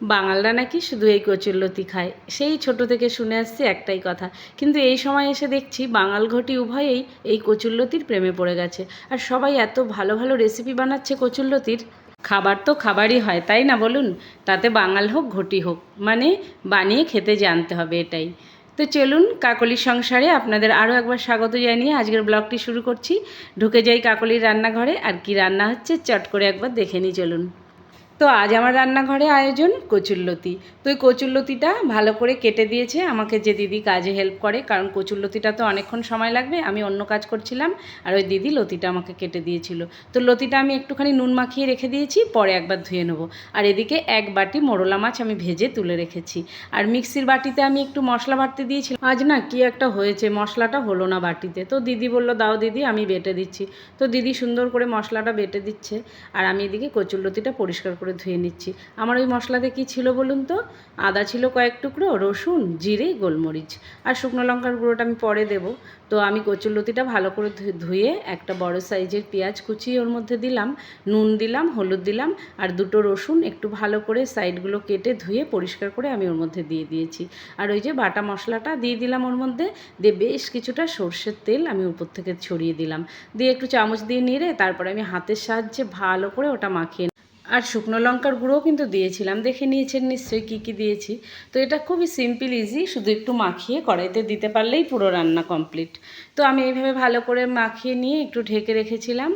বাঙালরা নাকি শুধু এই কচুরলতি খায়। সেই ছোট থেকে শুনে আসছি একটাই কথা। কিন্তু এই সময় এসে দেখছি বাঙাল ঘটি উভয়েই এই কচুরলতির প্রেমে পড়ে গেছে। আর সবাই এত ভালো ভালো রেসিপি বানাচ্ছে কচুরলতির খাবার তো খাবারই হয়, তাই না বলুন? তাতে বাঙাল হোক, ঘটি হোক। মানে বানিয়ে খেতে জানতে হবে এটাই। তো চলুন কাকলির সংসারে আপনাদের আরও একবার স্বাগত জানিয়ে আজকের ব্লগটি শুরু করছি। ঢুকে যাই কাকলির রান্নাঘরে। আর কি রান্না হচ্ছে চট করে একবার দেখে নিই, চলুন। তো আজ আমার রান্নাঘরে আয়োজন কচুরলতি তো ওই কচুরলতিটা ভালো করে কেটে দিয়েছে। আমাকে যে দিদি কাজে হেল্প করে, কারণ কচুরলতিটা তো অনেকক্ষণ সময় লাগবে, আমি অন্য কাজ করছিলাম আর ওই দিদি লতিটা আমাকে কেটে দিয়েছিল। তো লতিটা আমি একটুখানি নুন মাখিয়ে রেখে দিয়েছি, পরে একবার ধুয়ে নেব। আর এদিকে এক বাটি মোরলা মাছ আমি ভেজে তুলে রেখেছি। আর মিক্সির বাটিতে আমি একটু মশলা বাটতে দিয়েছিলাম। আজ না কি একটা হয়েছে, মশলাটা হলো না বাটিতে। তো দিদি বলল, দাও দিদি, আমি বেটে দিচ্ছি। তো দিদি সুন্দর করে মশলাটা বেটে দিচ্ছে। আর আমি এদিকে কচুরলতিটা পরিষ্কার করে ধুয়ে নিচ্ছি। আমার ওই মশলাতে কি ছিল বলুন তো? আদা ছিল কয়েক টুকরো, রসুন, জিরে, গোলমরিচ আর শুকনো লঙ্কার গুঁড়োটা আমি পরে দেব। তো আমি কচুরলতিটা ভালো করে ধুয়ে একটা বড় সাইজের পেঁয়াজ কুচিয়ে ওর মধ্যে দিলাম, নুন দিলাম, হলুদ দিলাম আর দুটো রসুন একটু ভালো করে সাইডগুলো কেটে ধুয়ে পরিষ্কার করে আমি ওর মধ্যে দিয়ে দিয়েছি। আর ওই যে বাটা মশলাটা দিয়ে দিলাম ওর মধ্যে, দিয়ে বেশ কিছুটা সর্ষের তেল আমি উপর থেকে ছড়িয়ে দিলাম। দিয়ে একটু চামচ দিয়ে নেড়ে তারপরে আমি হাতের সাহায্যে ভালো করে ওটা মাখিয়ে আর শুকনো লঙ্কার গুঁড়োও কিন্তু দিয়েছিলাম। দেখে নিয়েছেন নিশ্চয়ই কী কী দিয়েছি। তো এটা খুবই সিম্পল ইজি শুধু একটু মাখিয়ে কড়াইতে দিতে পারলেই পুরো রান্না কমপ্লিট তো আমি এইভাবে ভালো করে মাখিয়ে নিয়ে একটু ঢেকে রেখেছিলাম।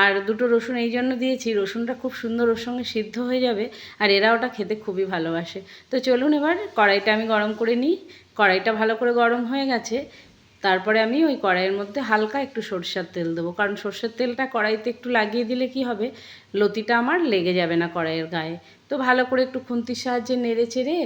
আর দুটো রসুন এই জন্য দিয়েছি। রসুনটা খুব সুন্দর ওর সঙ্গে সিদ্ধ হয়ে যাবে আর এরা ওটা খেতে খুবই ভালোবাসে। তো চলুন এবার কড়াইটা আমি গরম করে নিই। কড়াইটা ভালো করে গরম হয়ে গেছে। তারপরে আমি ওই কড়াইয়ের মধ্যে হালকা একটু সরষের তেল দেবো। কারণ সর্ষের তেলটা কড়াইতে একটু লাগিয়ে দিলে কি হবে? লতিটা আমার লেগে যাবে না কড়াইয়ের গায়ে। তো ভালো করে একটু খুন্তির সাহায্যে নেড়ে চেড়ে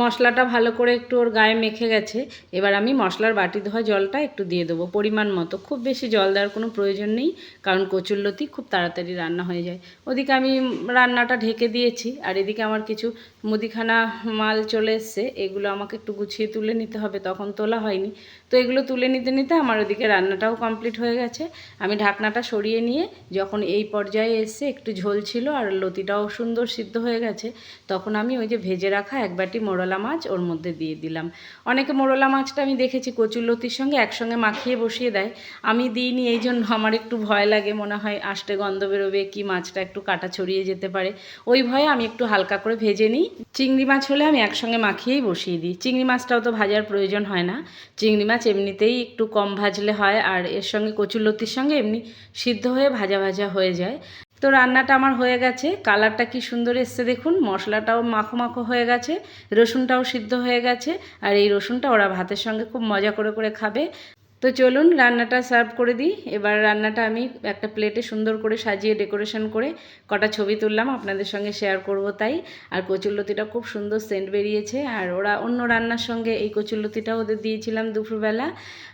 মশলাটা ভালো করে একটু ওর গায়ে মেখে গেছে। এবার আমি মশলার বাটি ধোয়া জলটা একটু দিয়ে দেবো পরিমাণ মতো। খুব বেশি জল দেওয়ার কোনো প্রয়োজন নেই, কারণ কচুরলতি খুব তাড়াতাড়ি রান্না হয়ে যায়। ওদিকে আমি রান্নাটা ঢেকে দিয়েছি, আর এদিকে আমার কিছু মুদিখানা মাল চলে এসছে। এগুলো আমাকে একটু গুছিয়ে তুলে নিতে হবে, তখন তোলা হয়নি। তো এগুলো তুলে নিতে নিতে আমার ওদিকে রান্নাটাও কমপ্লিট হয়ে গেছে। আমি ঢাকনাটা সরিয়ে নিয়ে যখন এই পর্যায়ে এসে একটু ঝোল ছিল আর লতিটাও সুন্দর সিদ্ধ হয়ে গেছে, তখন আমি ওই যে ভেজে রাখা এক বাটি মোরলা মাছ ওর মধ্যে দিয়ে দিলাম। অনেকে মোরলা মাছটা আমি দেখেছি কচুর লতির সঙ্গে একসঙ্গে মাখিয়ে বসিয়ে দেয়। আমি দিইনি, এই জন্য আমার একটু ভয় লাগে, মনে হয় আষ্টে গন্ধ বেরোবে, কি মাছটা একটু কাটা ছড়িয়ে যেতে পারে। ওই ভয়ে আমি একটু হালকা করে ভেজে নিই। চিংড়ি মাছ হলে আমি একসঙ্গে মাখিয়েই বসিয়ে দিই। চিংড়ি মাছটাও তো ভাজার প্রয়োজন হয় না। চিংড়ি মাছ এমনিতেই একটু কম ভাজলে হয় আর এর সঙ্গে কচুলতির সঙ্গে এমনি সিদ্ধ হয়ে ভাজা ভাজা হয়ে যায়। তো রান্নাটা আমার হয়ে গেছে। কালারটা কি সুন্দর এসছে দেখুন। মশলাটাও মাখো মাখো হয়ে গেছে। রসুনটাও সিদ্ধ হয়ে গেছে। আর এই রসুনটা ওরা ভাতের সঙ্গে খুব মজা করে করে খাবে। তো চলুন রান্নাটা সার্ভ করে দিই। এবার রান্নাটা আমি একটা প্লেটে সুন্দর করে সাজিয়ে ডেকোরেশন করে কটা ছবি তুললাম, আপনাদের সঙ্গে শেয়ার করব তাই। আর কচুরলতিটা খুব সুন্দর সেন্ট বেরিয়েছে। আর ওরা অন্য রান্নার সঙ্গে এই কচুরলতিটা ওদের দিয়েছিলাম দুপুরবেলা।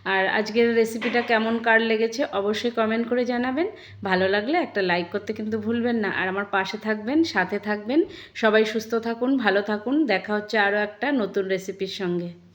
আর আজকের রেসিপিটা কেমন কার লেগেছে অবশ্যই কমেন্ট করে জানাবেন। ভালো লাগলে একটা লাইক করতে কিন্তু ভুলবেন না। আর আমার পাশে থাকবেন, সাথে থাকবেন। সবাই সুস্থ থাকুন, ভালো থাকুন। দেখা হচ্ছে আরও একটা নতুন রেসিপির সঙ্গে।